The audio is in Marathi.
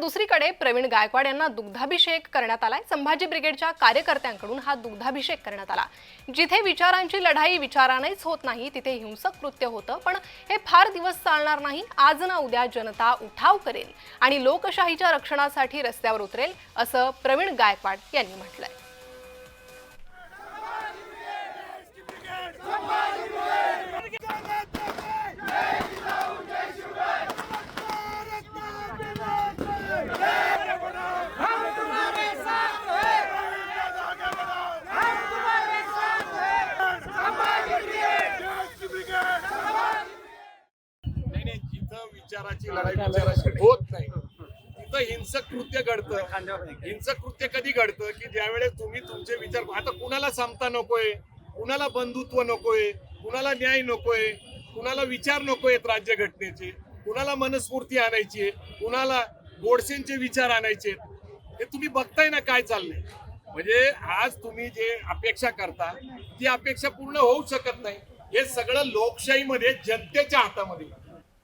दुसरीकडे प्रवीण गायकवाड यांना दुग्धाभिषेक करण्यात आलाय. संभाजी ब्रिगेडच्या कार्यकर्त्यांकडून हा दुग्धाभिषेक करण्यात आला. जिथे विचारांची लढाई विचारानेच होत नाही तिथे हिंसक कृत्य होतं. पण हे फार दिवस चालणार नाही आज ना उद्या जनता उठाव करेल आणि लोकशाहीच्या रक्षणासाठी रस्त्यावर उतरेल असं प्रवीण गायकवाड यांनी म्हटलंय. जिथं विचाराची लढाई विचाराची होत नाही. तिथं हिंसक कृत्य घडतं. हिंसक कृत्य कधी घडतं की ज्यावेळेस तुम्ही तुमचे विचार आता कुणाला समता नकोय? कुणाला बंधुत्व नकोय? कुणाला न्याय नकोय? कुणाला विचार नकोय राज्यघटनेचे? कुणाला मनस्फूर्ती आणायची आहे? कुणाला गोडसेंचे विचार आणायचे हे तुम्ही बघताय ना काय चाललंय. म्हणजे आज तुम्ही जे अपेक्षा करता ती अपेक्षा पूर्ण होऊ शकत नाही. हे सगळं लोकशाहीमध्ये जनतेच्या हातामध्ये. आहे.